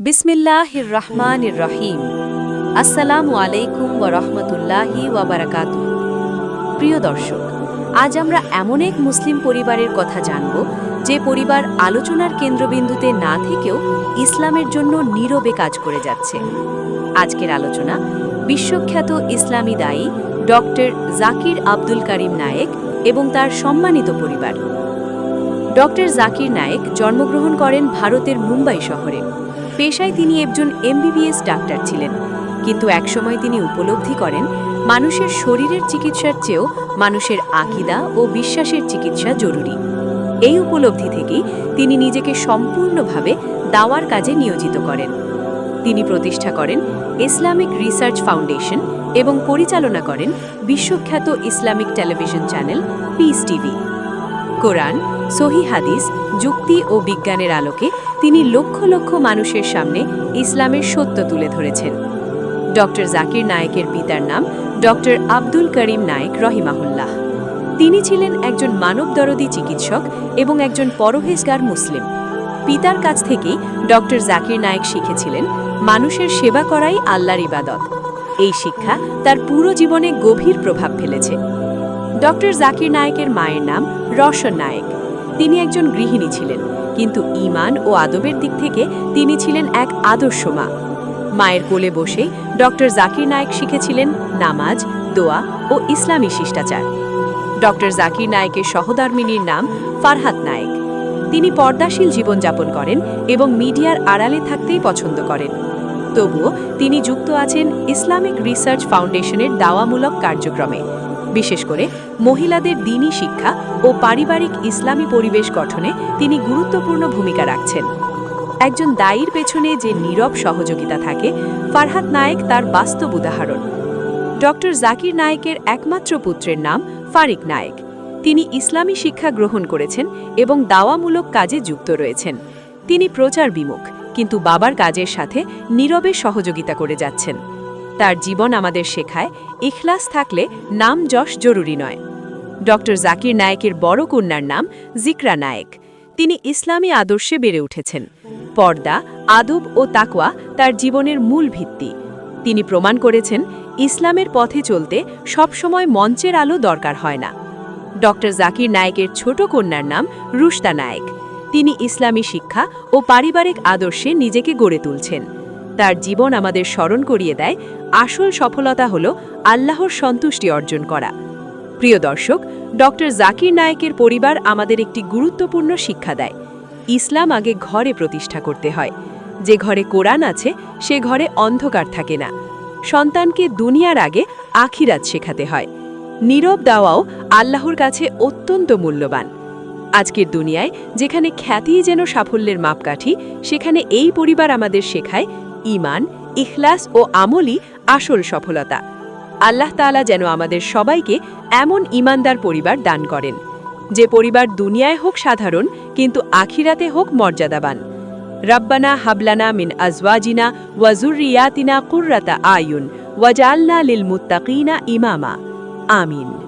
বিসমিল্লাহির রহমানির রহিম আসসালামু আলাইকুম ওয়া রাহমাতুল্লাহি ওয়া প্রিয় দর্শক, আজ আমরা এমন এক মুসলিম পরিবারের কথা জানব, যে পরিবার আলোচনার কেন্দ্রবিন্দুতে না থেকেও ইসলামের জন্য নীরবে কাজ করে যাচ্ছে। আজকের আলোচনা বিশ্বখ্যাত ইসলামী দায়ী ডক্টর জাকির আব্দুল করিম নায়েক এবং তার সম্মানিত পরিবার। ডক্টর জাকির নায়েক জন্মগ্রহণ করেন ভারতের মুম্বাই শহরে। পেশায় তিনি একজন এমবিবিএস ডাক্তার ছিলেন। কিন্তু একসময় তিনি উপলব্ধি করেন, মানুষের শরীরের চিকিৎসার চেয়েও মানুষের আকিদা ও বিশ্বাসের চিকিৎসা জরুরি। এই উপলব্ধি থেকেই তিনি নিজেকে সম্পূর্ণভাবে দাওয়ার কাজে নিয়োজিত করেন। তিনি প্রতিষ্ঠা করেন ইসলামিক রিসার্চ ফাউন্ডেশন এবং পরিচালনা করেন বিশ্বখ্যাত Islamic television channel peace TV. কোরআন, সহি হাদিস, যুক্তি ও বিজ্ঞানের আলোকে তিনি লক্ষ লক্ষ মানুষের সামনে ইসলামের সত্য তুলে ধরেছেন। ডক্টর জাকির নায়েকের পিতার নাম ডক্টর আব্দুল করিম নায়েক রহিমাহুল্লাহ। তিনি ছিলেন একজন মানবদরদি চিকিৎসক এবং একজন পরহেজগার মুসলিম। পিতার কাছ থেকেই ডক্টর জাকির নায়েক শিখেছিলেন মানুষের সেবা করাই আল্লাহর ইবাদত। এই শিক্ষা তার পুরো জীবনে গভীর প্রভাব ফেলেছে। ডক্টর জাকির নায়েকের মায়ের নাম রওশন নায়েক। তিনি একজন গৃহিণী ছিলেন, কিন্তু ঈমান ও আদবের দিক থেকে তিনি ছিলেন এক আদর্শ মা। মায়ের কোলে বসেই ডক্টর জাকির নায়েক শিখেছিলেন নামাজ, দোয়া ও ইসলামী শিষ্টাচার। ডক্টর জাকির নায়েকের সহধর্মিনীর নাম ফারহাত নায়েক। তিনি পর্দাশীল জীবনযাপন করেন এবং মিডিয়ার আড়ালে থাকতেই পছন্দ করেন। তবুও তিনি যুক্ত আছেন ইসলামিক রিসার্চ ফাউন্ডেশনের দাওয়ামূলক কার্যক্রমে। বিশেষ করে মহিলাদের দিনী শিক্ষা ও পারিবারিক ইসলামী পরিবেশ গঠনে তিনি গুরুত্বপূর্ণ ভূমিকা রাখছেন। একজন দায়ীর পেছনে যে নীরব সহযোগিতা থাকে, ফারহাত নায়েক তার বাস্তব উদাহরণ। ডক্টর জাকির নায়েকের একমাত্র পুত্রের নাম ফারিক নায়েক। তিনি ইসলামী শিক্ষা গ্রহণ করেছেন এবং দাওয়ামূলক কাজে যুক্ত রয়েছেন। তিনি প্রচার বিমুখ, কিন্তু বাবার কাজের সাথে নীরবে সহযোগিতা করে যাচ্ছেন। তার জীবন আমাদের শেখায়, ইখলাস থাকলে নাম যশ জরুরি নয়। ডক্টর জাকির নায়েকের বড় কন্যার নাম জিকরা নায়েক। তিনি ইসলামী আদর্শে বেড়ে উঠেছেন। পর্দা, আদব ও তাকওয়া তার জীবনের মূল ভিত্তি। তিনি প্রমাণ করেছেন, ইসলামের পথে চলতে সবসময় মঞ্চের আলো দরকার হয় না। ডক্টর জাকির নায়েকের ছোট কন্যার নাম রুশতা নায়েক। তিনি ইসলামী শিক্ষা ও পারিবারিক আদর্শে নিজেকে গড়ে তুলছেন। তার জীবন আমাদের স্মরণ করিয়ে দেয়, আসল সফলতা হল আল্লাহর সন্তুষ্টি অর্জন করা। প্রিয় দর্শক, ডক্টর জাকির নায়েকের পরিবার আমাদের একটি গুরুত্বপূর্ণ শিক্ষা দেয়। ইসলাম আগে ঘরে প্রতিষ্ঠা করতে হয়। যে ঘরে কোরআন আছে, সে ঘরে অন্ধকার থাকে না। সন্তানকে দুনিয়ার আগে আখিরাত শেখাতে হয়। নীরব দাওয়াও আল্লাহর কাছে অত্যন্ত মূল্যবান। আজকের দুনিয়ায় যেখানে খ্যাতিই যেন সাফল্যের মাপকাঠি, সেখানে এই পরিবার আমাদের শেখায় ইমান ইখলাস ও আমলই আসল সফলতা। আল্লাহ তাআলা যেন আমাদের সবাইকে এমন ইমানদার পরিবার দান করেন। যে পরিবার দুনিয়ায় হোক সাধারণ, কিন্তু আখিরাতে হোক মর্যাদাবান। রব্বানা হাবলানা মিন আজওয়াজিনা ওয়াজুরিয়াতিনা কুর্রাতা আয়ুন ওয়াজালনা লিল মুত্তাকিনা ইমামা। আমিন।